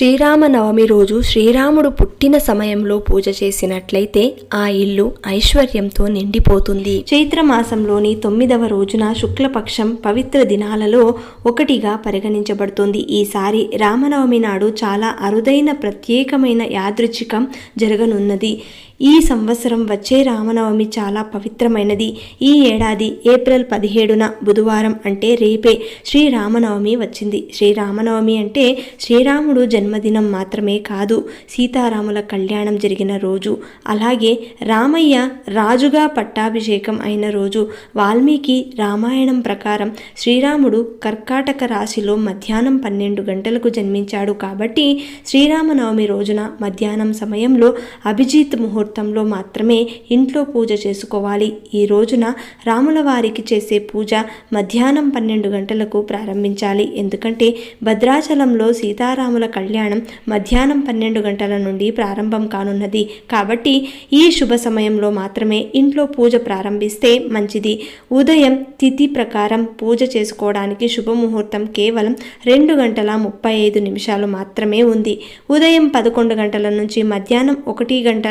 శ్రీరామనవమి రోజు శ్రీరాముడు పుట్టిన సమయంలో పూజ చేసినట్లయితే ఆ ఇల్లు ఐశ్వర్యంతో నిండిపోతుంది. చైత్ర మాసంలోని తొమ్మిదవ రోజున శుక్లపక్షం పవిత్ర దినాలలో ఒకటిగా పరిగణించబడుతుంది. ఈసారి రామనవమి నాడు చాలా అరుదైన ప్రత్యేకమైన యాదృచ్ఛికం జరగనున్నది. ఈ సంవత్సరం వచ్చే రామనవమి చాలా పవిత్రమైనది. ఈ ఏడాది ఏప్రిల్ పదిహేడున బుధవారం అంటే రేపే శ్రీరామనవమి వచ్చింది. శ్రీరామనవమి అంటే శ్రీరాముడు జన్మదినం మాత్రమే కాదు సీతారాముల కళ్యాణం జరిగిన రోజు. అలాగే రామయ్య రాజుగా పట్టాభిషేకం అయిన రోజు. వాల్మీకి రామాయణం ప్రకారం శ్రీరాముడు కర్కాటక రాశిలో మధ్యాహ్నం పన్నెండు గంటలకు జన్మించాడు కాబట్టి శ్రీరామనవమి రోజున మధ్యాహ్నం సమయంలో అభిజిత్ ముహూర్తంలో మాత్రమే ఇంట్లో పూజ చేసుకోవాలి. ఈ రోజున రాముల వారికి చేసే పూజ మధ్యాహ్నం పన్నెండు గంటలకు ప్రారంభించాలి. ఎందుకంటే భద్రాచలంలో సీతారాముల కళ్యాణం మధ్యాహ్నం పన్నెండు గంటల నుండి ప్రారంభం కానున్నది. కాబట్టి ఈ శుభ సమయంలో మాత్రమే ఇంట్లో పూజ ప్రారంభిస్తే మంచిది. ఉదయం తిథి ప్రకారం పూజ చేసుకోవడానికి శుభముహూర్తం కేవలం రెండు గంటల ముప్పై ఐదు నిమిషాలు మాత్రమే ఉంది. ఉదయం పదకొండు గంటల నుంచి మధ్యాహ్నం ఒకటి గంట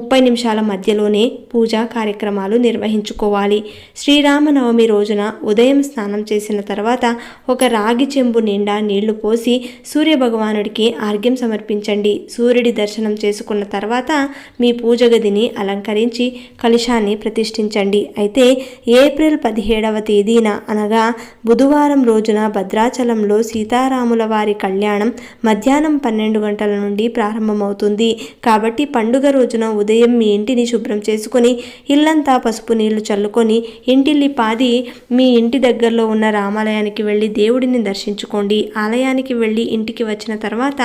ముప్పై నిమిషాల మధ్యలోనే పూజా కార్యక్రమాలు నిర్వహించుకోవాలి. శ్రీరామనవమి రోజున ఉదయం స్నానం చేసిన తర్వాత ఒక రాగి చెంబు నిండా నీళ్ళు పోసి సూర్యభగవానుడికి ఆర్ఘ్యం సమర్పించండి. సూర్యుడి దర్శనం చేసుకున్న తర్వాత మీ పూజ గదిని అలంకరించి కలుషాన్ని ప్రతిష్ఠించండి. అయితే ఏప్రిల్ పదిహేడవ తేదీన అనగా బుధవారం రోజున భద్రాచలంలో సీతారాముల వారి కళ్యాణం మధ్యాహ్నం పన్నెండు గంటల నుండి ప్రారంభమవుతుంది. కాబట్టి పండుగ రోజున ఉదయం ఉదయం మీ ఇంటిని శుభ్రం చేసుకొని ఇల్లంతా పసుపు నీళ్ళు చల్లుకొని ఇంటిల్లి పాది మీ ఇంటి దగ్గరలో ఉన్న రామాలయానికి వెళ్ళి దేవుడిని దర్శించుకోండి. ఆలయానికి వెళ్ళి ఇంటికి వచ్చిన తర్వాత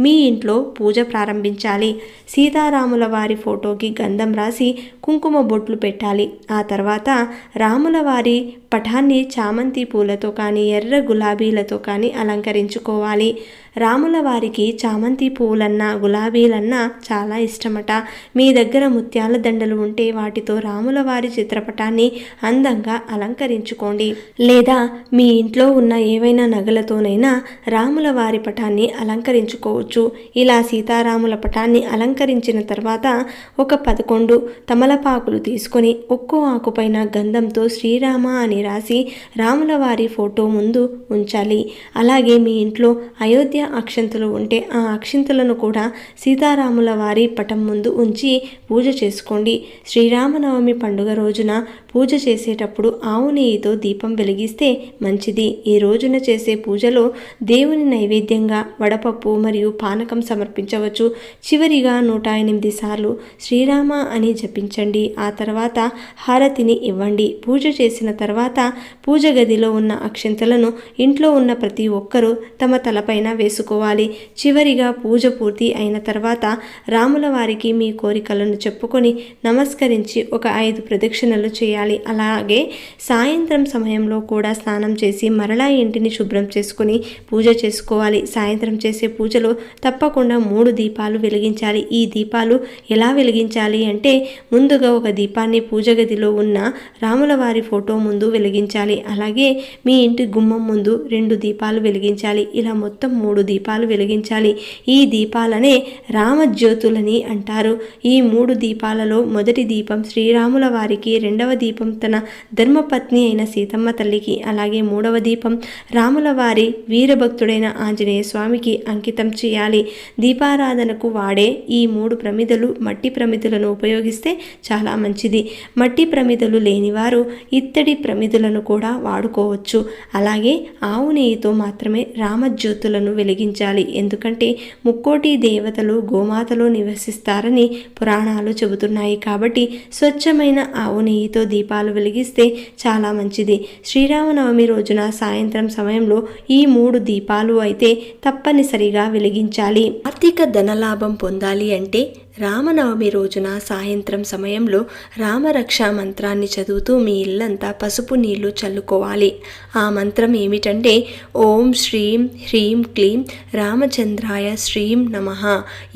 మీ ఇంట్లో పూజ ప్రారంభించాలి. సీతారాముల వారి ఫోటోకి గంధం రాసి కుంకుమ బొట్లు పెట్టాలి. ఆ తర్వాత రాముల వారి పటాన్ని చామంతి పూలతో కానీ ఎర్ర గులాబీలతో కానీ అలంకరించుకోవాలి. రాముల వారికి చామంతి పువ్వులన్నా గులాబీలన్నా చాలా ఇష్టమట. మీ దగ్గర ముత్యాల దండలు ఉంటే వాటితో రాముల వారి చిత్రపటాన్ని అందంగా అలంకరించుకోండి. లేదా మీ ఇంట్లో ఉన్న ఏవైనా నగలతోనైనా రాముల వారి పటాన్ని అలంకరించుకోవచ్చు. ఇలా సీతారాముల పటాన్ని అలంకరించిన తర్వాత ఒక పదకొండు తమలపాకులు తీసుకొని ఒక్కో ఆకుపైన గంధంతో శ్రీరామ అని రాసి రాముల వారి ఫోటో ముందు ఉంచాలి. అలాగే మీ ఇంట్లో అయోధ్య అక్షంతులు ఉంటే ఆ అక్షింతలను కూడా సీతారాముల వారి పటం ముందు ఉంచి పూజ చేసుకోండి. శ్రీరామనవమి పండుగ రోజున పూజ చేసేటప్పుడు ఆవు నెయ్యితో దీపం వెలిగిస్తే మంచిది. ఈ రోజున చేసే పూజలో దేవుని నైవేద్యంగా వడపప్పు మరియు పానకం సమర్పించవచ్చు. చివరిగా నూట ఎనిమిది సార్లు శ్రీరామ అని జపించండి. ఆ తర్వాత హారతిని ఇవ్వండి. పూజ చేసిన తర్వాత పూజ గదిలో ఉన్న అక్షంతలను ఇంట్లో ఉన్న ప్రతి ఒక్కరూ తమ తలపైన వేసుకోవాలి. చివరిగా పూజ పూర్తి అయిన తర్వాత రాముల వారికి మీ కోరికలను చెప్పుకొని నమస్కరించి ఒక ఐదు ప్రదక్షిణలు చేయాలి. అలాగే సాయంత్రం సమయంలో కూడా స్నానం చేసి మరలా ఇంటిని శుభ్రం చేసుకొని పూజ చేసుకోవాలి. సాయంత్రం చేసే పూజలో తప్పకుండా మూడు దీపాలు వెలిగించాలి. ఈ దీపాలు ఎలా వెలిగించాలి అంటే ముందుగా ఒక దీపాన్ని పూజ గదిలో ఉన్న రాముల వారి ఫోటో ముందు వెలిగించాలి. అలాగే మీ ఇంటి గుమ్మం ముందు రెండు దీపాలు వెలిగించాలి. ఇలా మొత్తం మూడు దీపాలు వెలిగించాలి. ఈ దీపాలనే రామజ్యోతులని అంటారు. ఈ మూడు దీపాలలో మొదటి దీపం శ్రీరాముల వారికి రెండవ దీపం తన ధర్మపత్ని అయిన సీతమ్మ తల్లికి అలాగే మూడవ దీపం రాముల వారి వీరభక్తుడైన ఆంజనేయ స్వామికి అంకితం చేయాలి. దీపారాధనకు వాడే ఈ మూడు ప్రమిదలు మట్టి ప్రమిదలను ఉపయోగిస్తే చాలా మంచిది. మట్టి ప్రమిదలు లేనివారు ఇత్తడి ప్రమిదలను కూడా వాడుకోవచ్చు. అలాగే ఆవు నెయ్యితో మాత్రమే రామజ్యోతులను వెలిగించాలి. ఎందుకంటే ముక్కోటి దేవతలు గోమాతలో నివసిస్తారని పురాణాలు చెబుతున్నాయి. కాబట్టి స్వచ్ఛమైన ఆవు నెయ్యితో దీపాలు వెలిగిస్తే చాలా మంచిది. శ్రీరామనవమి రోజున సాయంత్రం సమయంలో ఈ మూడు దీపాలు అయితే తప్పనిసరిగా వెలిగించాలి. ఆర్థిక ధనలాభం పొందాలి అంటే రామనవమి రోజున సాయంత్రం సమయంలో రామరక్ష మంత్రాన్ని చదువుతూ మీ ఇల్లంతా పసుపు నీళ్ళు చల్లుకోవాలి. ఆ మంత్రం ఏమిటంటే ఓం శ్రీం హ్రీం క్లీం రామచంద్రాయ శ్రీం నమః.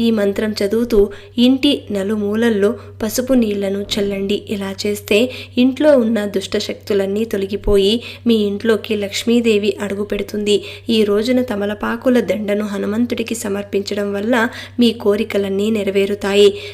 ఈ మంత్రం చదువుతూ ఇంటి నలుమూలల్లో పసుపు నీళ్ళను చల్లండి. ఇలా చేస్తే ఇంట్లో ఉన్న దుష్ట శక్తులన్నీ తొలగిపోయి మీ ఇంట్లోకి లక్ష్మీదేవి అడుగు పెడుతుంది. ఈ రోజున తమలపాకుల దండను హనుమంతుడికి సమర్పించడం వల్ల మీ కోరికలన్నీ నెరవేరుతాయి.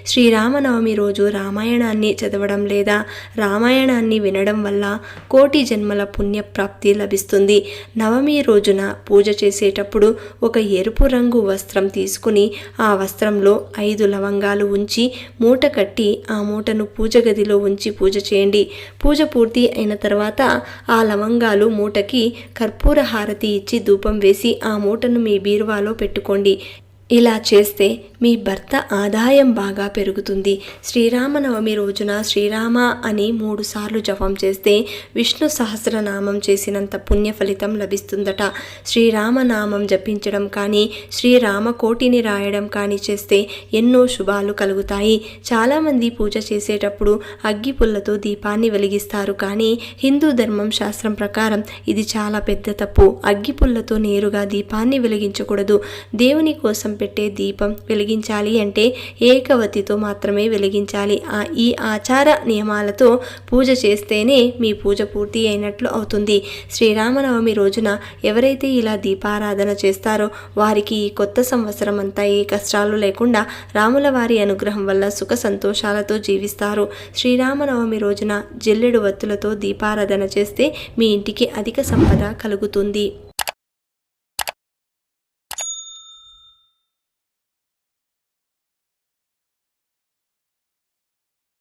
శ్రీరామనవమి రోజు రామాయణాన్ని చదవడం లేదా రామాయణాన్ని వినడం వల్ల కోటి జన్మల పుణ్యప్రాప్తి లభిస్తుంది. నవమి రోజున పూజ చేసేటప్పుడు ఒక ఎరుపు రంగు వస్త్రం తీసుకుని ఆ వస్త్రంలో ఐదు లవంగాలు ఉంచి మూట కట్టి ఆ మూటను పూజ గదిలో ఉంచి పూజ చేయండి. పూజ పూర్తి అయిన తర్వాత ఆ లవంగాలు మూటకి కర్పూర హారతి ఇచ్చి ధూపం వేసి ఆ మూటను మీ బీరువాలో పెట్టుకోండి. ఇలా చేస్తే మీ భర్త ఆదాయం బాగా పెరుగుతుంది. శ్రీరామనవమి రోజున శ్రీరామ అని మూడు సార్లు జపం చేస్తే విష్ణు సహస్రనామం చేసినంత పుణ్య ఫలితం లభిస్తుందట. శ్రీరామనామం జపించడం కానీ శ్రీరామ కోటిని రాయడం కానీ చేస్తే ఎన్నో శుభాలు కలుగుతాయి. చాలామంది పూజ చేసేటప్పుడు అగ్గి పుల్లతో దీపాన్ని వెలిగిస్తారు కానీ హిందూ ధర్మం శాస్త్రం ప్రకారం ఇది చాలా పెద్ద తప్పు. అగ్గి పుల్లతో నేరుగా దీపాన్ని వెలిగించకూడదు. దేవుని కోసం పెట్టే దీపం వెలిగించాలి అంటే ఏకవతితో మాత్రమే వెలిగించాలి. ఆ ఈ ఆచార నియమాలతో పూజ చేస్తేనే మీ పూజ పూర్తి అయినట్లు అవుతుంది. శ్రీరామనవమి రోజున ఎవరైతే ఇలా దీపారాధన చేస్తారో వారికి ఈ కొత్త సంవత్సరం అంతా ఏ కష్టాలు లేకుండా రాముల వారి అనుగ్రహం వల్ల సుఖ సంతోషాలతో జీవిస్తారు. శ్రీరామనవమి రోజున జల్లెడు వత్తులతో దీపారాధన చేస్తే మీ ఇంటికి అధిక సంపద కలుగుతుంది.